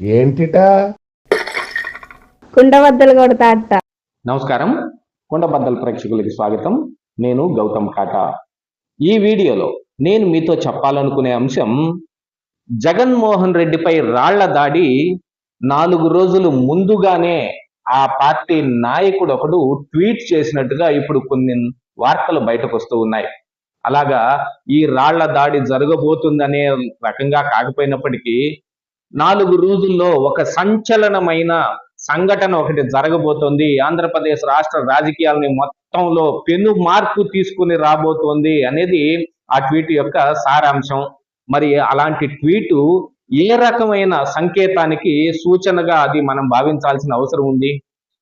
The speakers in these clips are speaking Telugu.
ఏంటిట? కుండబద్దలు కొడతా అట్ట నమస్కారం. కుండబద్దల ప్రేక్షకులకి స్వాగతం. నేను గౌతమ్ కాటా. ఈ వీడియోలో నేను మీతో చెప్పాలనుకునే అంశం జగన్మోహన్ రెడ్డిపై రాళ్ళ దాడి నాలుగు రోజులు ముందుగానే ఆ పార్టీ నాయకుడు ఒకడు ట్వీట్ చేసినట్టుగా ఇప్పుడు కొన్ని వార్తలు బయటకు వస్తూ ఉన్నాయి. అలాగా ఈ రాళ్ళ దాడి జరగబోతుందనే రకంగా కాకపోయినప్పటికీ నాలుగు రోజుల్లో ఒక సంచలనమైన సంఘటన ఒకటి జరగబోతోంది. ఆంధ్రప్రదేశ్ రాష్ట్ర రాజకీయాలని మొత్తంలో పెను మార్పు తీసుకుని రాబోతోంది అనేది ఆ ట్వీట్ యొక్క సారాంశం. మరి అలాంటి ట్వీటు ఏ రకమైన సంకేతానికి సూచనగా అది మనం భావించాల్సిన అవసరం ఉంది?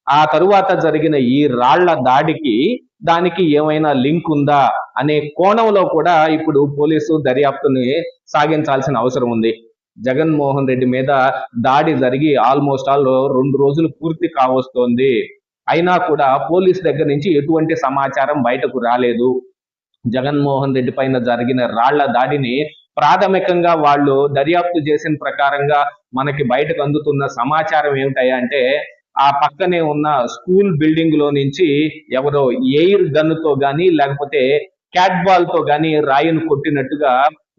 ఆ తరువాత జరిగిన ఈ రాళ్ళ దాడికి దానికి ఏమైనా లింక్ ఉందా అనే కోణంలో కూడా ఇప్పుడు పోలీసు దర్యాప్తుని సాగించాల్సిన అవసరం ఉంది. జగన్మోహన్ రెడ్డి మీద దాడి జరిగి ఆల్మోస్ట్ ఆల్ రెండు రోజులు పూర్తి కావస్తోంది. అయినా కూడా పోలీస్ దగ్గర నుంచి ఎటువంటి సమాచారం బయటకు రాలేదు. జగన్మోహన్ రెడ్డి పైన జరిగిన రాళ్ళ దాడిని ప్రాథమికంగా వాళ్ళు దర్యాప్తు చేసిన ప్రకారంగా మనకి బయటకు అందుతున్న సమాచారం ఏమిటయ్యా అంటే ఆ పక్కనే ఉన్న స్కూల్ బిల్డింగ్లో నుంచి ఎవరో ఎయిర్ గన్తో గాని లేకపోతే క్యాట్ బాల్తో గాని రాయిని కొట్టినట్టుగా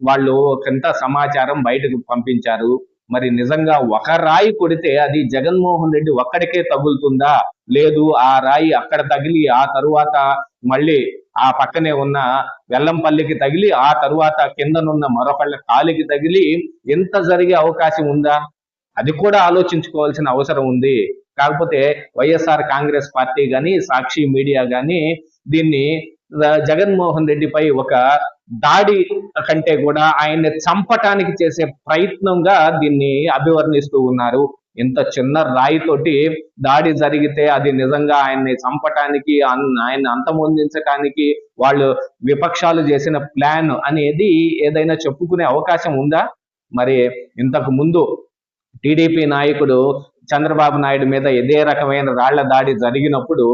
వాళ్ళు కొంత సమాచారం బయటకు పంపించారు. మరి నిజంగా ఒక రాయి కొడితే అది జగన్మోహన్ రెడ్డి ఒక్కడికే తగులుతుందా? లేదు ఆ రాయి అక్కడ తగిలి ఆ తరువాత మళ్ళీ ఆ పక్కనే ఉన్న వెల్లంపల్లికి తగిలి ఆ తరువాత కిందనున్న మరొకళ్ళ కాలికి తగిలి ఎంత జరిగే అవకాశం ఉందా? అది కూడా ఆలోచించుకోవాల్సిన అవసరం ఉంది. కాకపోతే వైఎస్ఆర్ కాంగ్రెస్ పార్టీ కానీ సాక్షి మీడియా గాని దీన్ని జగన్మోహన్ రెడ్డిపై ఒక దాడి కంటే కూడా ఆయన్ని చంపటానికి చేసే ప్రయత్నంగా దీన్ని అభివర్ణిస్తూ ఉన్నారు. ఇంత చిన్న రాయితోటి దాడి జరిగితే అది నిజంగా ఆయన్ని చంపటానికి ఆయన్ని అంతమొందించటానికి వాళ్ళు విపక్షాలు చేసిన ప్లాన్ అనేది ఏదైనా చెప్పుకునే అవకాశం ఉందా? మరి ఇంతకు ముందు టీడీపీ నాయకుడు చంద్రబాబు నాయుడు మీద ఇదే రకమైన రాళ్ళ దాడి జరిగినప్పుడు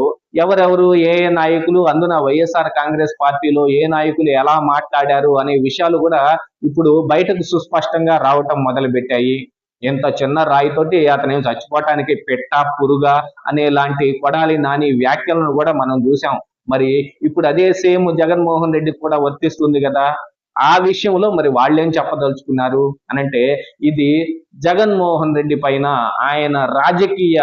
ఎవరెవరు ఏ ఏ నాయకులు అందున వైఎస్ఆర్ కాంగ్రెస్ పార్టీలో ఏ నాయకులు ఎలా మాట్లాడారు అనే విషయాలు కూడా ఇప్పుడు బయటకు సుస్పష్టంగా రావటం మొదలు పెట్టాయి ఇంత చిన్న రాయితోటి అతను చచ్చిపోవటానికి పెట్ట పురుగా అనే లాంటి కొడాలి నాని వ్యాఖ్యలను కూడా మనం చూసాం మరి ఇప్పుడు అదే సేమ్ జగన్మోహన్ రెడ్డి కూడా వర్తిస్తుంది కదా. ఆ విషయంలో మరి వాళ్ళేం చెప్పదలుచుకున్నారు? అనంటే ఇది జగన్మోహన్ రెడ్డి పైన ఆయన రాజకీయ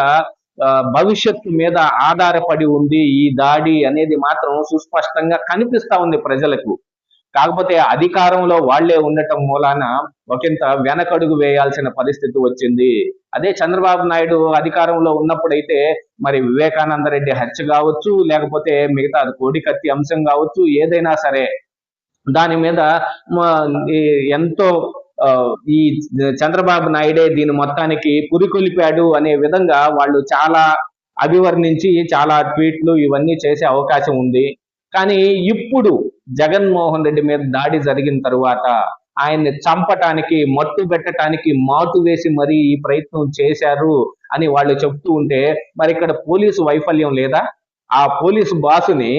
భవిష్యత్తు మీద ఆధారపడి ఉంది ఈ దాడి అనేది మాత్రం సుస్పష్టంగా కనిపిస్తా ఉంది ప్రజలకు. కాకపోతే అధికారంలో వాళ్ళే ఉండటం మూలాన ఒకంత వెనకడుగు వేయాల్సిన పరిస్థితి వచ్చింది. అదే చంద్రబాబు నాయుడు అధికారంలో ఉన్నప్పుడైతే మరి వివేకానంద రెడ్డి హత్య కావచ్చు లేకపోతే మిగతా కోడికత్తి అంశం కావచ్చు ఏదైనా సరే దాని మీద ఎంతో ఈ చంద్రబాబు నాయుడే దీని మొత్తానికి పురికొలిపాడు అనే విధంగా వాళ్ళు చాలా అభివర్ణించి చాలా ట్వీట్లు ఇవన్నీ చేసే అవకాశం ఉంది. కానీ ఇప్పుడు జగన్మోహన్ రెడ్డి మీద దాడి జరిగిన తరువాత ఆయన్ని చంపటానికి మట్టు పెట్టడానికి మాటు వేసి మరీ ఈ ప్రయత్నం చేశారు అని వాళ్ళు చెప్తూ ఉంటే మరి ఇక్కడ పోలీసు వైఫల్యం లేదా? ఆ పోలీసు బాసుని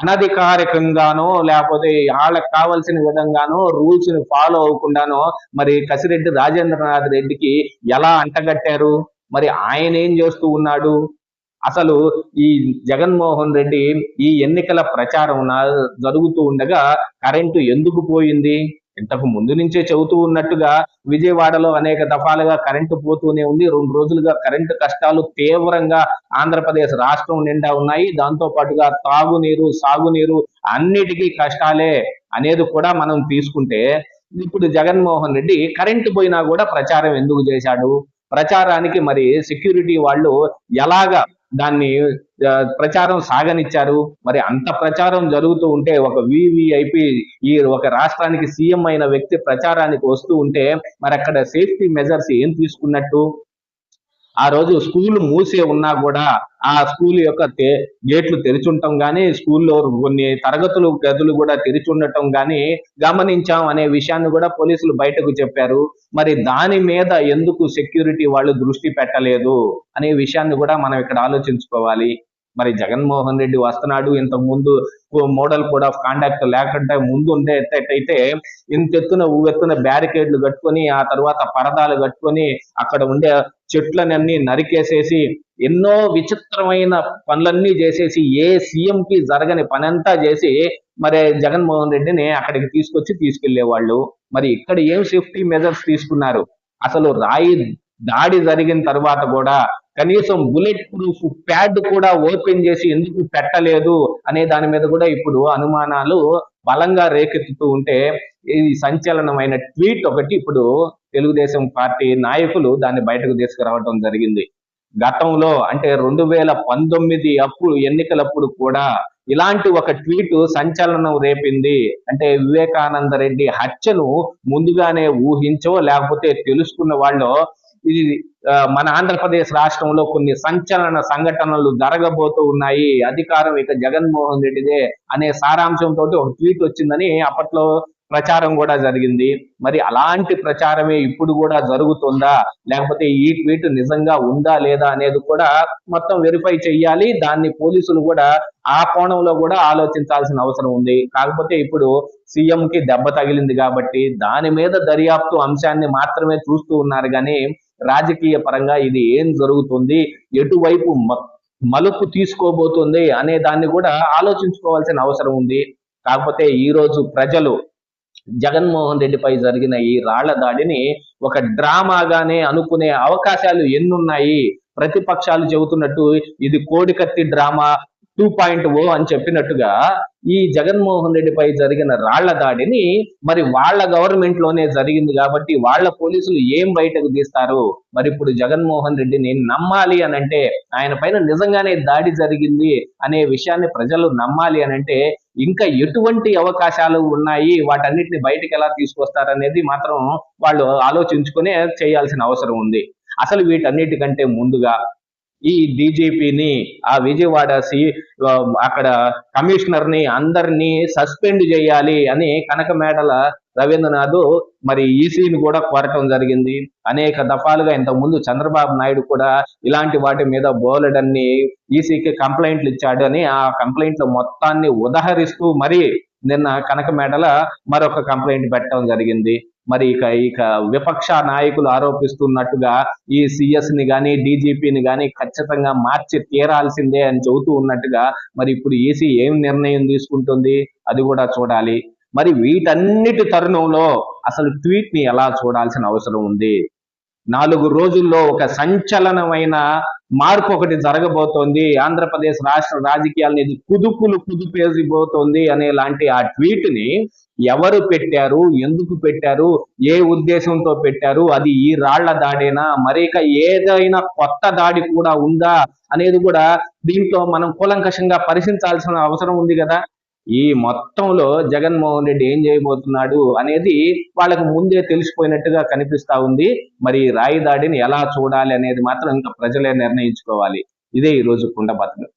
అనధికారికంగానో లేకపోతే వాళ్ళకి కావాల్సిన విధంగానో రూల్స్ని ఫాలో అవ్వకుండానో మరి కసిరెడ్డి రాజేంద్రనాథ్ రెడ్డికి ఎలా అంటగట్టారు? మరి ఆయన ఏం చేస్తూ ఉన్నాడు? అసలు ఈ జగన్మోహన్ రెడ్డి ఈ ఎన్నికల ప్రచారం జరుగుతూ ఉండగా కరెంటు ఎందుకు పోయింది? ఇంతకు ముందు నుంచే చెబుతూ ఉన్నట్టుగా విజయవాడలో అనేక దఫాలుగా కరెంటు పోతూనే ఉంది. రెండు రోజులుగా కరెంటు కష్టాలు తీవ్రంగా ఆంధ్రప్రదేశ్ రాష్ట్రం నిండా ఉన్నాయి. దాంతో పాటుగా తాగునీరు సాగునీరు అన్నిటికీ కష్టాలే అనేది కూడా మనం తీసుకుంటే ఇప్పుడు జగన్మోహన్ రెడ్డి కరెంటు పోయినా కూడా ప్రచారం ఎందుకు చేశాడు? ప్రచారానికి మరి సెక్యూరిటీ వాళ్ళు ఎలాగా దాన్ని ప్రచారం సాగనిచ్చారు. మరి అంత ప్రచారం జరుగుతూ ఉంటే ఒక వివిఐపి ఈ ఒక రాష్ట్రానికి సీఎం అయిన వ్యక్తి ప్రచారానికి వస్తూ ఉంటే మరి అక్కడ సేఫ్టీ మెజర్స్ ఏం తీసుకున్నట్టు? ఆ రోజు స్కూల్ మూసే ఉన్నా కూడా ఆ స్కూల్ యొక్క గేట్లు తెరిచుండటం కానీ స్కూల్లో కొన్ని తరగతులు గదులు కూడా తెరిచి ఉండటం కానీ గమనించాం అనే విషయాన్ని కూడా పోలీసులు బయటకు చెప్పారు. మరి దాని మీద ఎందుకు సెక్యూరిటీ వాళ్ళు దృష్టి పెట్టలేదు అనే విషయాన్ని కూడా మనం ఇక్కడ ఆలోచించుకోవాలి. మరి జగన్మోహన్ రెడ్డి వస్తున్నాడు ఇంతకు ముందు మోడల్ కోడ్ ఆఫ్ కాండక్ట్ లేకుండా ముందు ఉండేటట్టయితే ఇంతెత్తున ఊవెత్తున బ్యారికేడ్లు కట్టుకొని ఆ తర్వాత పరదాలు కట్టుకొని అక్కడ ఉండే చెట్లనన్నీ నరికేసేసి ఎన్నో విచిత్రమైన పనులన్నీ చేసేసి ఏ సీఎం కి జరగని పనంతా చేసి మరి జగన్మోహన్ రెడ్డిని అక్కడికి తీసుకొచ్చి తీసుకెళ్ళేవాళ్ళు మరి ఇక్కడ ఏం సేఫ్టీ మెజర్స్ తీసుకున్నారు? అసలు రాయి దాడి జరిగిన తర్వాత కూడా కనీసం బుల్లెట్ ప్రూఫ్ ప్యాడ్ కూడా ఓపెన్ చేసి ఎందుకు పెట్టలేదు అనే దాని మీద కూడా ఇప్పుడు అనుమానాలు బలంగా రేకెత్తుతూ ఉంటే ఈ సంచలనమైన ట్వీట్ ఒకటి ఇప్పుడు తెలుగుదేశం పార్టీ నాయకులు దాన్ని బయటకు తీసుకురావడం జరిగింది. గతంలో అంటే రెండు వేల పంతొమ్మిది అప్పుడు ఎన్నికలప్పుడు కూడా ఇలాంటి ఒక ట్వీట్ సంచలనం రేపింది. అంటే వివేకానంద రెడ్డి హత్యను ముందుగానే ఊహించో లేకపోతే తెలుసుకున్న వాళ్ళు ఇది మన ఆంధ్రప్రదేశ్ రాష్ట్రంలో కొన్ని సంచలన సంఘటనలు జరగబోతూ ఉన్నాయి. అధికారం ఇక జగన్మోహన్ రెడ్డిదే అనే సారాంశంతో ఒక ట్వీట్ వచ్చిందని అప్పట్లో ప్రచారం కూడా జరిగింది. మరి అలాంటి ప్రచారమే ఇప్పుడు కూడా జరుగుతుందా? లేకపోతే ఈ ట్వీట్ నిజంగా ఉందా లేదా అనేది కూడా మొత్తం వెరిఫై చెయ్యాలి. దాన్ని పోలీసులు కూడా ఆ కోణంలో కూడా ఆలోచించాల్సిన అవసరం ఉంది. కాకపోతే ఇప్పుడు సీఎం కి దెబ్బ తగిలింది కాబట్టి దాని మీద దర్యాప్తు అంశాన్ని మాత్రమే చూస్తూ ఉన్నారు కానీ రాజకీయ పరంగా ఇది ఏం జరుగుతుంది? ఎటువైపు మ- మలుపు తీసుకోబోతుంది అనే దాన్ని కూడా ఆలోచించుకోవాల్సిన అవసరం ఉంది. కాకపోతే ఈ రోజు ప్రజలు జగన్మోహన్ రెడ్డిపై జరిగిన ఈ రాళ్ళ దాడిని ఒక డ్రామాగానే అనుకునే అవకాశాలు ఎన్నున్నాయి? ప్రతిపక్షాలు చెబుతున్నట్టు ఇది కోడికత్తి డ్రామా టూ పాయింట్ ఓ అని చెప్పినట్టుగా ఈ జగన్మోహన్ రెడ్డిపై జరిగిన రాళ్ళ దాడిని మరి వాళ్ళ గవర్నమెంట్లోనే జరిగింది కాబట్టి వాళ్ళ పోలీసులు ఏం బయటకు తీస్తారు? మరి ఇప్పుడు జగన్మోహన్ రెడ్డిని నమ్మాలి అని అంటే ఆయన పైన నిజంగానే దాడి జరిగింది అనే విషయాన్ని ప్రజలు నమ్మాలి అని అంటే ఇంకా ఎటువంటి అవకాశాలు ఉన్నాయి? వాటన్నిటిని బయటకు ఎలా తీసుకొస్తారనేది మాత్రం వాళ్ళు ఆలోచించుకునే చేయాల్సిన అవసరం ఉంది. అసలు వీటన్నిటికంటే ముందుగా ఈ డీజీపీని ఆ విజయవాడ సి అక్కడ కమిషనర్ని అందరినీ సస్పెండ్ చేయాలి అని కనకమేడల రవీంద్రనాథ్ మరి ఈసీని కూడా కోరటం జరిగింది. అనేక దఫాలుగా ఇంతకుముందు చంద్రబాబు నాయుడు కూడా ఇలాంటి వాటి మీద బోలెడన్ని ఈసీకి కంప్లైంట్లు ఇచ్చాడు అని ఆ కంప్లైంట్ల మొత్తాన్ని ఉదహరిస్తూ మరి నిన్న కనకమేడల మరొక కంప్లైంట్ పెట్టడం జరిగింది. మరి ఇక ఇక విపక్ష నాయకులు ఆరోపిస్తున్నట్టుగా ఈ సిఎస్ని గాని డీజీపీని గాని ఖచ్చితంగా మార్చి తీరాల్సిందే అని చెబుతూ ఉన్నట్టుగా మరి ఇప్పుడు ఈసీ ఏం నిర్ణయం తీసుకుంటుంది? అది కూడా చూడాలి. మరి వీటన్నిటి తరుణంలో అసలు ట్వీట్ని ఎలా చూడాల్సిన అవసరం ఉంది? నాలుగు రోజుల్లో ఒక సంచలనమైన మార్పు ఒకటి జరగబోతోంది. ఆంధ్రప్రదేశ్ రాష్ట్ర రాజకీయాలను ఇది కుదుపులు కుదుపేసిపోతోంది అనే లాంటి ఆ ట్వీట్ని ఎవరు పెట్టారు? ఎందుకు పెట్టారు? ఏ ఉద్దేశంతో పెట్టారు? అది ఈ రాళ్ళ దాడేనా? మరిక ఏదైనా కొత్త దాడి కూడా ఉందా? అనేది కూడా దీంట్లో మనం కూలంకషంగా పరిశీలించాల్సిన అవసరం ఉంది కదా. ఈ మొత్తంలో జగన్మోహన్ రెడ్డి ఏం చేయబోతున్నాడు అనేది వాళ్ళకు ముందే తెలిసిపోయినట్టుగా కనిపిస్తా ఉంది. మరి రాయి దాడిని ఎలా చూడాలి అనేది మాత్రం ఇంకా ప్రజలే నిర్ణయించుకోవాలి. ఇదే ఈ రోజు కుండబద్దలు